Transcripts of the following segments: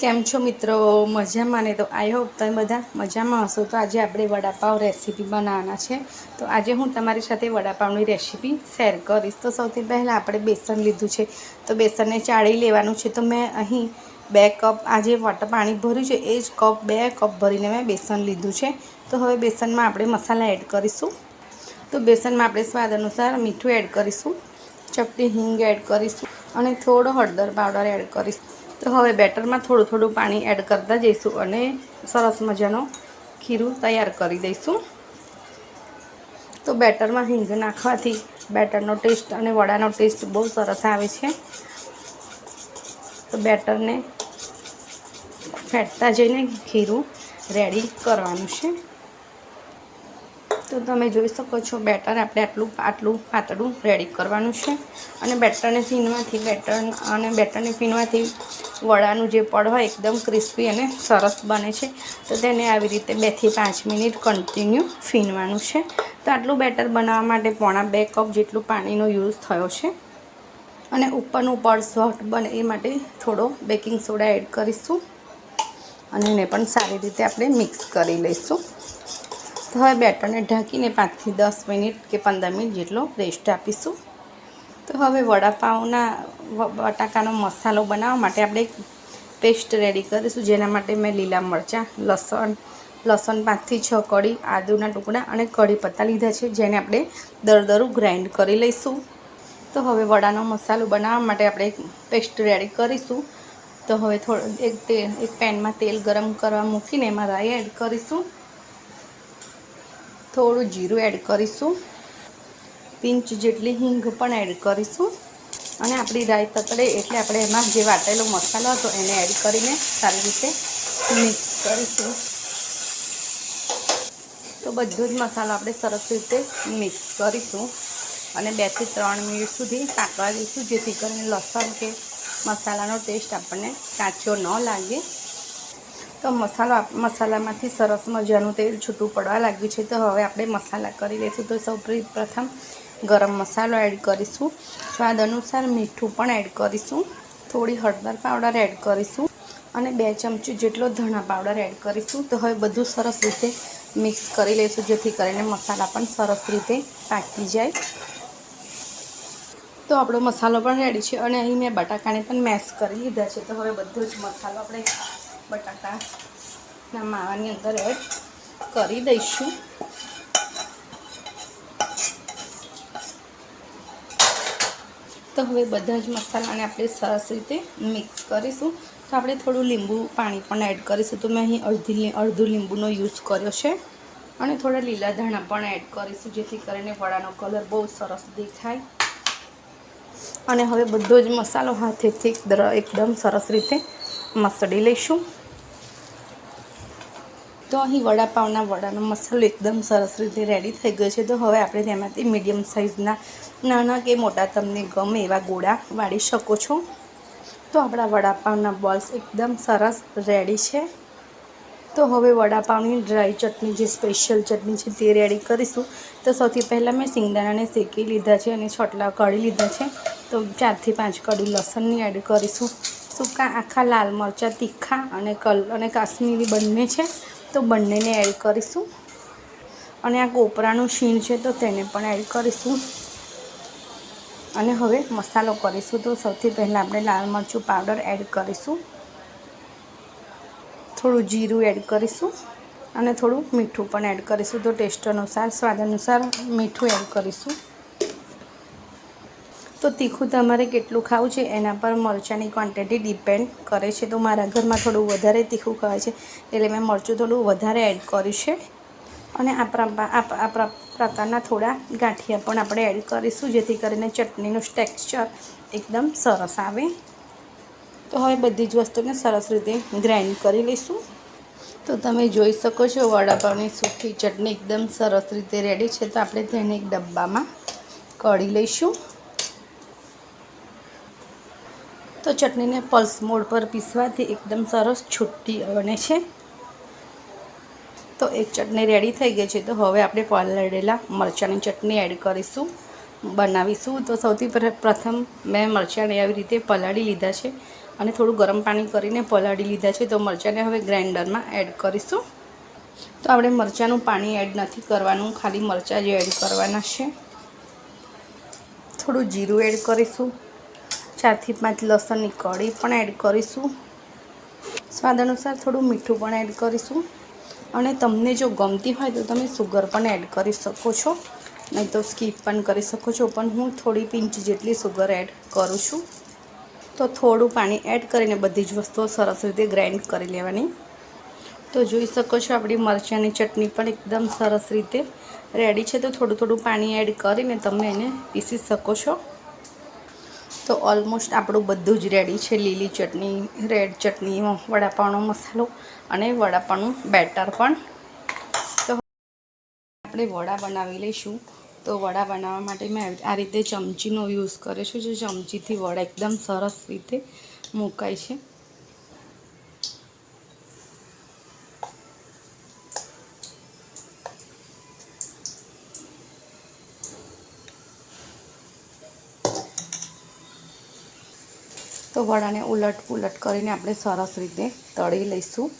કેમ છો મિત્રો? મજામાં ને? તો આઈ હોપ તમે બધા મજામાં હશો. તો આજે આપણે વડાપાવ રેસીપી બનાવવાના છે. તો આજે હું તમારી સાથે વડાપાવની રેસીપી શેર કરીશ. તો સૌથી પહેલાં આપણે બેસન લીધું છે. તો બેસનને ચાળી લેવાનું છે. તો મેં અહીં બે કપ આજે વોટર પાણી ભર્યું છે. એ જ કપ, બે કપ ભરીને મેં બેસન લીધું છે. તો હવે બેસનમાં આપણે મસાલા એડ કરીશું. તો બેસનમાં આપણે સ્વાદ અનુસાર મીઠું એડ કરીશું. ચપટી હિંગ એડ કરીશું. અને થોડો હળદર પાવડર એડ કરીશું. તો હવે બેટરમાં થોડું થોડું પાણી એડ કરતા જઈશું અને સરસ મજાનો ખીરું તૈયાર કરી દઈશું. તો બેટરમાં હિંગ નાખવાથી બેટરનો ટેસ્ટ અને વડાનો ટેસ્ટ બહુ સરસ આવે છે. તો બેટરને ફેટતા જઈને ખીરું રેડી કરવાનું છે. તો તમે જોઈ શકો છો બેટર આપણે આટલું આટલું પાતળું રેડી કરવાનું છે. અને બેટરને ફીનવાથી બેટર અને બેટરને ફીનવાથી વડાનું જે પડ હોય એકદમ ક્રિસ્પી અને સરસ બને છે. તો તેને આવી રીતે બેથી પાંચ મિનિટ કન્ટિન્યુ ફીનવાનું છે. તો આટલું બેટર બનાવવા માટે પોણા બે કપ જેટલું પાણીનો યુઝ થયો છે. અને ઉપરનું પડ સોફ્ટ બને એ માટે થોડો બેકિંગ સોડા એડ કરીશું. અને એને પણ સારી રીતે આપણે મિક્સ કરી લઈશું. હવે બેટરને ઢાંકીને પાંચથી દસ મિનિટ કે પંદર મિનિટ જેટલો રેસ્ટ આપીશું. તો હવે વડાપાઉંના બટાકાનો મસાલો બનાવવા માટે આપણે એક પેસ્ટ રેડી કરીશું. જેના માટે મેં લીલા મરચાં, લસણ લસણ પાંચથી છ કળી, આદુના ટુકડા અને કઢી પત્તા લીધા છે, જેને આપણે દરદરું ગ્રાઇન્ડ કરી લઈશું. તો હવે વડાનો મસાલો બનાવવા માટે આપણે એક પેસ્ટ રેડી કરીશું. તો હવે થોડું, એક તેલ એક પેનમાં તેલ ગરમ કરવા મૂકીને એમાં રાઈ એડ કરીશું. થોડું જીરું એડ કરીશું. પિંચ જેટલી હિંગ પણ એડ કરીશું. અને આપણી રાઈ તતડે એટલે આપણે એમાં જે વાટેલો મસાલો હતો એને એડ કરીને સારી રીતે મિક્સ કરીશું. તો બધો જ મસાલો આપણે સરસ રીતે મિક્સ કરીશું. અને બેથી ત્રણ મિનિટ સુધી પાકવા દઈશું જેથી કરીને લસણ કે મસાલાનો ટેસ્ટ આપણને કાચો ન લાગે. તો મસાલો મસાલામાંથી સરસ મજાનું તેલ છૂટું પડવા લાગ્યું છે. તો હવે આપણે મસાલા કરી લઈશું. તો સૌ પ્રથમ ગરમ મસાલો એડ કરીશું. સ્વાદ અનુસાર મીઠું પણ એડ કરીશું. થોડી હળદર પાવડર એડ કરીશું. અને બે ચમચી જેટલો ધણા પાવડર એડ કરીશું. તો હવે બધું સરસ રીતે મિક્સ કરી લઈશું, જેથી કરીને મસાલા પણ સરસ રીતે પાકી જાય. તો આપણો મસાલો પણ રેડી છે. અને અહીં મેં બટાકાને પણ મેશ કરી લીધા છે. તો હવે બધો જ મસાલો આપણે બટાકાના માવાની અંદર એડ કરી દઈશું. તો હવે બધા જ મસાલાને આપણે સરસ રીતે મિક્સ કરીશું. તો આપણે થોડું લીંબુ પાણી પણ એડ કરીશું. તો મેં અહીં અડધી અડધું લીંબુનો યુઝ કર્યો છે. અને થોડા લીલા ધાણા પણ એડ કરીશું, જેથી કરીને વડાનો કલર બહુ સરસ દેખાય. અને હવે બધો જ મસાલો હાથેથી એકદમ સરસ રીતે મસળી લઈશું. તો અહીં વડાપાવના વડાનો મસાલો એકદમ સરસ રીતે રેડી થઈ ગયો છે. તો હવે આપણે તેમાંથી મીડિયમ સાઇઝના નાના કે મોટા તમને ગમે એવા ગોળા વાળી શકો છો. તો આપણા વડાપાવના બોલ્સ એકદમ સરસ રેડી છે. તો હવે વડાપાવની ડ્રાય ચટણી જે સ્પેશિયલ ચટણી છે તે રેડી કરીશું. તો સૌથી પહેલાં મેં સિંગદાણાને શેકી લીધા છે અને છોટલા કળી લીધા છે. તો ચારથી પાંચ કળી લસણની એડ કરીશું. સૂકા આખા લાલ મરચાં તીખા અને કલ અને કાશ્મીરી બંને છે. તો બંનેને એડ કરીશું. અને આ કોપરાનું શીણ છે તો તેને પણ એડ કરીશું. અને હવે મસાલો કરીશું તો સૌથી પહેલાં આપણે લાલ મરચું પાવડર એડ કરીશું. થોડું જીરું એડ કરીશું. અને થોડું મીઠું પણ એડ કરીશું. તો ટેસ્ટ અનુસાર, સ્વાદ અનુસાર મીઠું એડ કરીશું. તો તીખું તમારે કેટલું ખાવું છે એના પર મરચાંની ક્વોન્ટિટી ડિપેન્ડ કરે છે. તો મારા ઘરમાં થોડું વધારે તીખું ખવાય છે, એટલે મેં મરચું થોડું વધારે એડ કર્યું છે. અને આ પ્રકારના થોડા ગાંઠિયા પણ આપણે એડ કરીશું, જેથી કરીને ચટણીનું ટેક્સચર એકદમ સરસ આવે. તો હવે બધી જ વસ્તુને સરસ રીતે ગ્રાઇન્ડ કરી લઈશું. તો તમે જોઈ શકો છો વડાપાવની સૂકી ચટણી એકદમ સરસ રીતે રેડી છે. તો આપણે તેને એક ડબ્બામાં કળી લઈશું. તો ચટણીને પલ્સ મોડ પર પીસવાથી એકદમ સરસ છૂટી બને છે. તો એક ચટણી રેડી થઈ ગઈ છે. તો હવે આપણે પલાળેલા મરચાંની ચટણી એડ કરીશું, બનાવીશું. તો સૌથી પ્રથમ મેં મરચાંને આવી રીતે પલાળી લીધા છે અને થોડું ગરમ પાણી કરીને પલાળી લીધા છે. તો મરચાંને હવે ગ્રાઇન્ડરમાં એડ કરીશું. તો આપણે મરચાંનું પાણી એડ નથી કરવાનું, ખાલી મરચાં જ એડ કરવાના છે. થોડું જીરું એડ કરીશું. ચારથી પાંચ લસણની કળી પણ એડ કરીશું. સ્વાદ અનુસાર થોડું મીઠું પણ એડ કરીશું. અને તમને જો ગમતી હોય તો તમે સુગર પણ એડ કરી શકો છો. નહીં તો સ્કીપ પણ કરી શકો છો. પણ હું થોડી પિંચ જેટલી સુગર એડ કરું છું. તો થોડું પાણી એડ કરીને બધી જ વસ્તુઓ સરસ રીતે ગ્રાઇન્ડ કરી લેવાની. તો જોઈ શકો છો આપણી મરચાંની ચટણી પણ એકદમ સરસ રીતે રેડી છે. તો થોડું થોડું પાણી એડ કરીને તમે એને પીસી શકો છો. તો ઓલમોસ્ટ આપણું બધું જ રેડી છે. લીલી ચટણી રેડ ચટણી, વડાપાવનો મસાલો અને વડાપાનું બેટર પણ. તો આપણે વડા બનાવી લઈશું. તો વડા બનાવવા માટે મેં આ રીતે ચમચીનો યુઝ કર્યો છે. જે ચમચીથી વડા એકદમ સરસ રીતે મુકાય છે. તો વડાને ઉલટ પુલટ કરીને આપણે સરસ રીતે તળી લઈશું.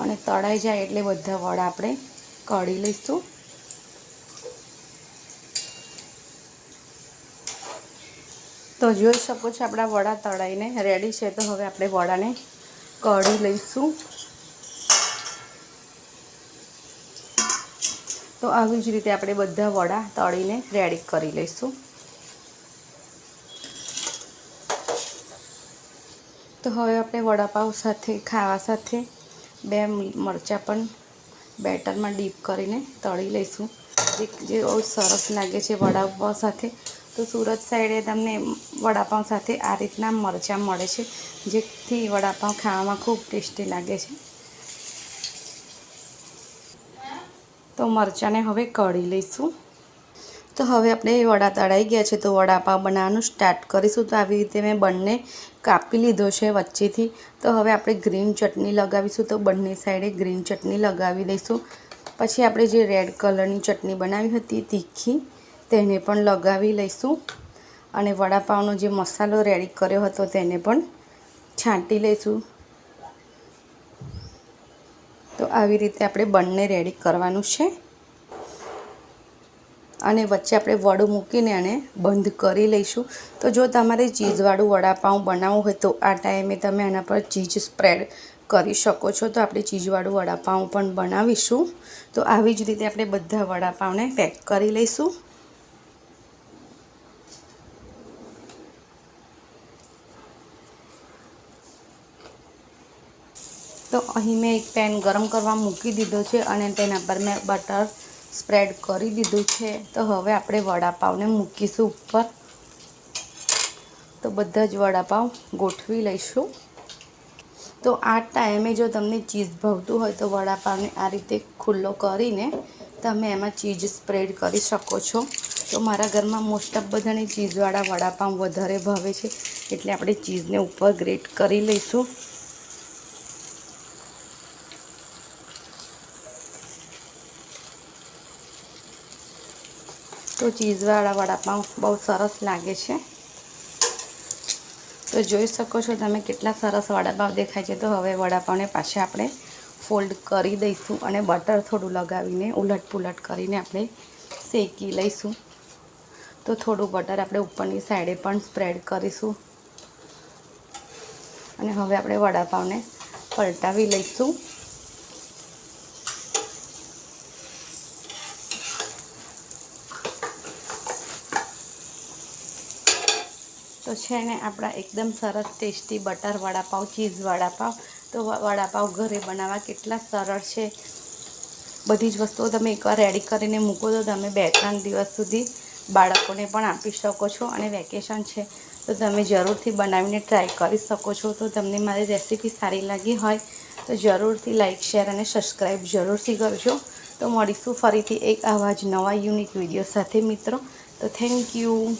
અને તળાઈ જાય એટલે બધા વડા આપણે કળી લઈશું. તો જોઈ શકો છો આપણા વડા તળાઈને રેડી છે. તો હવે આપણે વડાને કળી લઈશું. તો આવી જ રીતે આપણે બધા વડા તળીને રેડી કરી લઈશું. તો હવે આપણે વડાપાઉં સાથે, ખાવા સાથે બે મરચાં પણ બેટરમાં ડીપ કરીને તળી લઈશું. જે જે બહુ સરસ લાગે છે વડાપાઉં સાથે. તો સુરત સાઈડે તમને વડાપાઉં સાથે આ રીતના મરચાં મળે છે, જેથી વડાપાઉં ખાવામાં ખૂબ ટેસ્ટી લાગે છે. તો મરચાંને હવે કળી લઈશું. તો હવે આપણે વડા તળાઈ ગયા છે તો વડાપાવ બનાવવાનું સ્ટાર્ટ કરીશું. તો આવી રીતે મેં બંને કાપી લીધો છે વચ્ચેથી. તો હવે આપણે ગ્રીન ચટણી લગાવીશું. તો બંને સાઈડે ગ્રીન ચટણી લગાવી દઈશું. પછી આપણે જે રેડ કલરની ચટણી બનાવી હતી તીખી, તેને પણ લગાવી લઈશું. અને વડાપાવનો જે મસાલો રેડી કર્યો હતો તેને પણ છાંટી લઈશું. તો આવી રીતે આપણે બંને રેડી કરવાનું છે. અને વચ્ચે આપણે વડું મૂકીને એને બંધ કરી લઈશું. તો જો તમારે ચીઝવાળું વડાપાઉં બનાવવું હોય તો આ ટાઈમે તમે આના પર ચીઝ સ્પ્રેડ કરી શકો છો. તો આપણે ચીઝવાળું વડાપાઉં પણ બનાવીશું. તો આવી જ રીતે આપણે બધા વડાપાઉંને પેક કરી લઈશું. તો અહીં મેં એક પેન ગરમ કરવા મૂકી દીધો છે અને તેના પર મેં બટર સ્પ્રેડ કરી દીધું છે. તો હવે આપણે વડાપાવને મૂકીશું ઉપર. તો બધા જ વડાપાવ ગોઠવી લઈશું. તો આ ટાઈમે જો તમને ચીઝ ભાવતું હોય તો વડાપાવને આ રીતે ખુલ્લો કરીને તમે એમાં ચીઝ સ્પ્રેડ કરી શકો છો. તો મારા ઘરમાં મોસ્ટ ઓફ બધાને ચીઝવાળા વડાપાઉં વધારે ભાવે છે. એટલે આપણે ચીઝને ઉપર ગ્રેટ કરી લઈશું. તો ચીઝવાળા વડાપાઉં બહુ સરસ લાગે છે. તો જોઈ શકો છો તમે કેટલા સરસ વડાપાઉં દેખાય છે. તો હવે વડાપાઉંને પાછા આપણે ફોલ્ડ કરી દઈશું અને બટર થોડું લગાવીને ઉલટ પુલટ કરીને આપણે શેકી લઈશું. તો થોડું બટર આપણે ઉપરની સાઈડે પણ સ્પ્રેડ કરીશું. અને હવે આપણે વડાપાઉંને પલટાવી લઈશું. તો છે ને આપણા એકદમ સરસ tasty butter vada pav cheese vada pav તો વડાપાઉં ઘરે બનાવવા કેટલા સરળ છે. બધી જ વસ્તુઓ તમે એકવાર રેડી કરીને મૂકો તો તમે બે ત્રણ દિવસ સુધી બાળકોને પણ આપી શકો છો અને વેકેશન છે. તો તમે જરૂરથી બનાવીને ટ્રાય કરી શકો છો. તો તમને મારી રેસીપી સારી લાગી હોય તો જરૂરથી લાઇક શેર અને સબસ્ક્રાઈબ જરૂરથી કરજો. તો મળીશું ફરીથી એક આવા જ નવા યુનિક વીડિયો સાથે મિત્રો. તો થેન્ક યુ